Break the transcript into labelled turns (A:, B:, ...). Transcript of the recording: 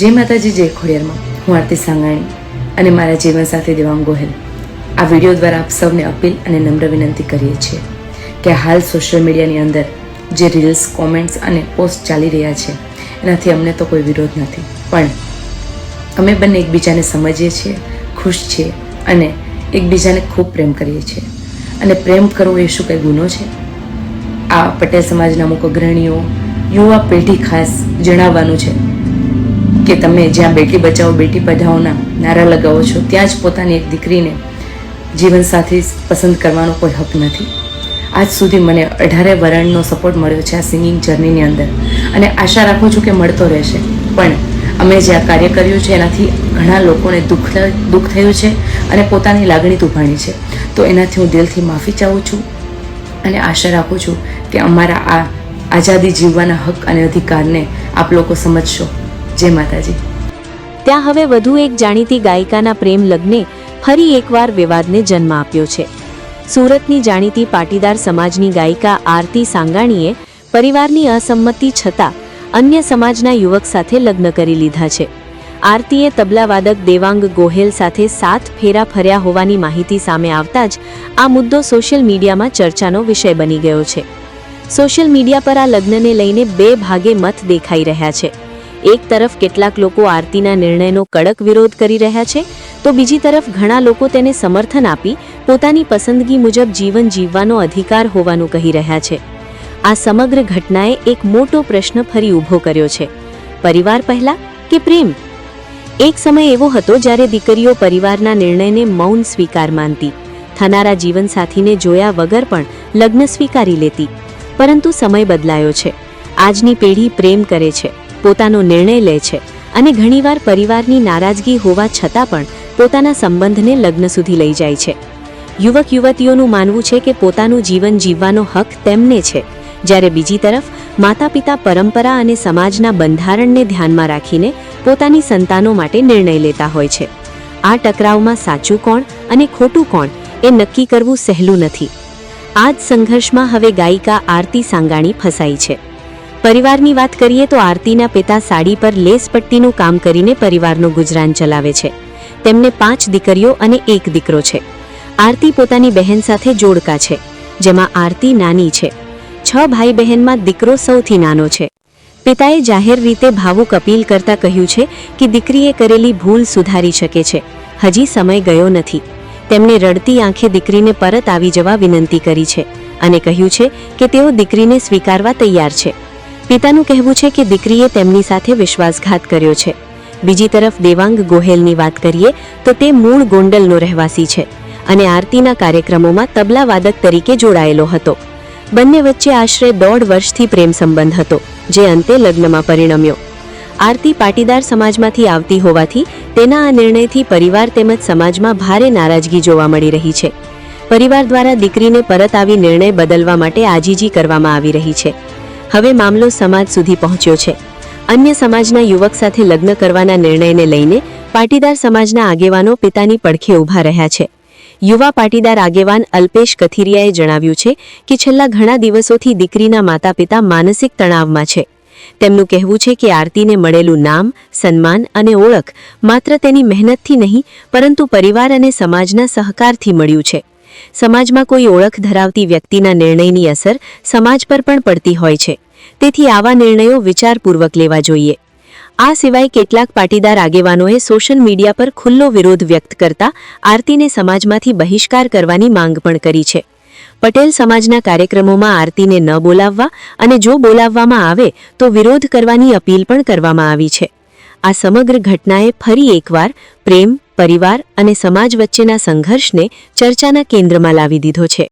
A: જય માતાજી, જય ખોડિયારમાં. હું આરતી સાંગાણી અને મારા જીવન સાથે દેવાંગ ગોહેલ. આ વીડિયો દ્વારા આપ સૌને અપીલ અને નમ્ર વિનંતી કરીએ છીએ કે હાલ સોશિયલ મીડિયાની અંદર જે રીલ્સ કોમેન્ટ્સ અને પોસ્ટ ચાલી રહ્યા છે, એનાથી અમને તો કોઈ વિરોધ નથી. પણ અમે બંને એકબીજાને સમજીએ છીએ, ખુશ છીએ અને એકબીજાને ખૂબ પ્રેમ કરીએ છીએ. અને પ્રેમ કરવો એ શું કંઈ ગુનો છે? આ પટેલ સમાજના અમુક અગ્રણીઓ યુવા પેઢી ખાસ જણાવવાનું છે. કે તમે જ્યાં બેટી બચાવો, બેટી પઢાઓના નારા લગાવો છો, ત્યાં જ પોતાની એક દીકરીને જીવનસાથી પસંદ કરવાનો કોઈ હક નથી. આજ સુધી મને અઢારે વરણનો સપોર્ટ મળ્યો છે આ સિંગિંગ જર્નીની અંદર અને આશા રાખું છું કે મળતો રહેશે. પણ અમે જે આ કાર્ય કર્યું છે, એનાથી ઘણા લોકોને દુઃખ દુઃખ થયું છે અને પોતાની લાગણી દુભાણી છે. તો એનાથી હું દિલથી માફી ચાહું છું અને આશા રાખું છું કે અમારા આ આઝાદી જીવવાના હક અને અધિકારને આપ લોકો સમજશો. જય માતાજી.
B: ત્યાં હવે વધુ એક જાણીતી ગાયિકાના પ્રેમ લગ્ને ફરી એકવાર વિવાદને જન્મ આપ્યો છે. સુરતની જાણીતી પાટીદાર સમાજની ગાયિકા આરતી સાંગાણીએ પરિવારની અસંમતિ છતાં અન્ય સમાજના યુવક સાથે લગ્ન કરી લીધા છે. આરતીએ તબલાવાદક દેવાંગ ગોહેલ સાથે સાત ફેરા ફર્યા હોવાની માહિતી સામે આવતા જ આ મુદ્દો સોશિયલ મીડિયામાં ચર્ચાનો વિષય બની ગયો છે. સોશિયલ મીડિયા પર આ લગ્નને લઈને બે ભાગે મત દેખાઈ રહ્યા છે. એક તરફ કેટલાક લોકો આરતીના નિર્ણયનો કડક વિરોધ કરી રહ્યા છે, તો બીજી તરફ ઘણા લોકો તેને સમર્થન આપી પોતાની પસંદગી મુજબ જીવન જીવવાનો અધિકાર હોવાનું કહી રહ્યા છે. આ સમગ્ર ઘટનાએ એક મોટો પ્રશ્ન ફરી ઊભો કર્યો છે. પરિવાર પહેલા કે પ્રેમ? એક સમય એવો હતો જ્યારે દીકરીઓ પરિવારના નિર્ણયને મૌન સ્વીકાર માનતી, થનારા જીવનસાથીને જોયા વગર પણ લગ્ન સ્વીકારી લેતી, પરંતુ સમય બદલાયો છે. આજની પેઢી પ્રેમ કરે છે. પોતાનો નિર્ણય લે છે અને ઘણીવાર પરિવારની નારાજગી હોવા છતાં પણ પોતાના સંબંધને લગ્ન સુધી લઈ જાય છે. યુવક યુવતીઓનું માનવું છે કે પોતાનું જીવન જીવવાનો હક તેમને છે. જ્યારે બીજી તરફ માતા પિતા પરંપરા અને સમાજના બંધારણને ધ્યાનમાં રાખીને પોતાની સંતાનો માટે નિર્ણય લેતા હોય છે. આ ટકરાવમાં સાચું કોણ અને ખોટું કોણ એ નક્કી કરવું સહેલું નથી. આ જ સંઘર્ષમાં હવે ગાયિકા આરતી સાંગાણી ફસાઈ છે. પરિવારની વાત કરીએ તો આરતીના પિતા સાડી પર લેસ પટ્ટીનું કામ કરીને પરિવારનું ગુજરાન ચલાવે છે. તેમને પાંચ દીકરીઓ અને એક દીકરો છે. આરતી પોતાની બહેન સાથે જોડકા છે, જેમાં આરતી નાની છે. છ ભાઈ બહેનમાં દીકરો સૌથી નાનો છે. પિતાએ જાહેર રીતે ભાવુક અપીલ કરતા કહ્યું છે કે દીકરીએ કરેલી ભૂલ સુધારી શકે છે. હજી સમય ગયો નથી. તેમણે રડતી આંખે દીકરીને પરત આવી જવા વિનંતી કરી છે અને કહ્યું છે કે તેઓ દીકરીને સ્વીકારવા તૈયાર છે. પિતાનું કહેવું છે કે દીકરીએ તેમની સાથે વિશ્વાસઘાત કર્યો છે. બીજી તરફ દેવાંગ ગોહેલની વાત કરીએ, તો તે મૂળ ગોંડલનો રહેવાસી છે અને આરતીના કાર્યક્રમોમાં તબલાવાદક તરીકે જોડાયેલો હતો. બંને વચ્ચે આશરે દોઢ વર્ષથી પ્રેમ સંબંધ હતો, જે અંતે લગ્નમાં પરિણમ્યો. આરતી પાટીદાર સમાજમાંથી આવતી હોવાથી તેના આ નિર્ણયથી પરિવાર તેમજ સમાજમાં ભારે નારાજગી જોવા મળી રહી છે. પરિવાર દ્વારા દીકરીને પરત આવી નિર્ણય બદલવા માટે આજીજી કરવામાં આવી રહી છે. હવે મામલો સમાજ સુધી પહોંચ્યો છે. અન્ય સમાજના યુવક સાથે લગ્ન કરવાના નિર્ણયને લઈને પાટીદાર સમાજના આગેવાનો પિતાની પડખે ઊભા રહ્યા છે. યુવા પાટીદાર આગેવાન અલ્પેશ કથિરિયાએ જણાવ્યું છે કે છેલ્લા ઘણા દિવસોથી દીકરીના માતા પિતા માનસિક તણાવમાં છે. તેમનું કહેવું છે કે આરતીને મળેલું નામ, સન્માન અને ઓળખ માત્ર તેની મહેનતથી નહીં, પરંતુ પરિવાર અને સમાજના સહકારથી મળ્યું છે. સમાજમાં કોઈ ઓળખ ધરાવતી વ્યક્તિના નિર્ણયની અસર સમાજ પર પણ પડતી હોય છે. તેથી આવા નિર્ણયો વિચારપૂર્વક લેવા જોઈએ. આ સિવાય કેટલાક પાટીદાર આગેવાનોએ સોશિયલ મીડિયા પર ખુલ્લો વિરોધ વ્યક્ત કરતા આરતીને સમાજમાંથી બહિષ્કાર કરવાની માંગ પણ કરી છે. પટેલ સમાજના કાર્યક્રમોમાં આરતીને ન બોલાવવા અને જો બોલાવવામાં આવે તો વિરોધ કરવાની અપીલ પણ કરવામાં આવી છે. આ સમગ્ર ઘટનાએ ફરી એકવાર પ્રેમ, પરિવાર અને સમાજ વચ્ચેના સંઘર્ષને ચર્ચાના કેન્દ્રમાં લાવી દીધો છે.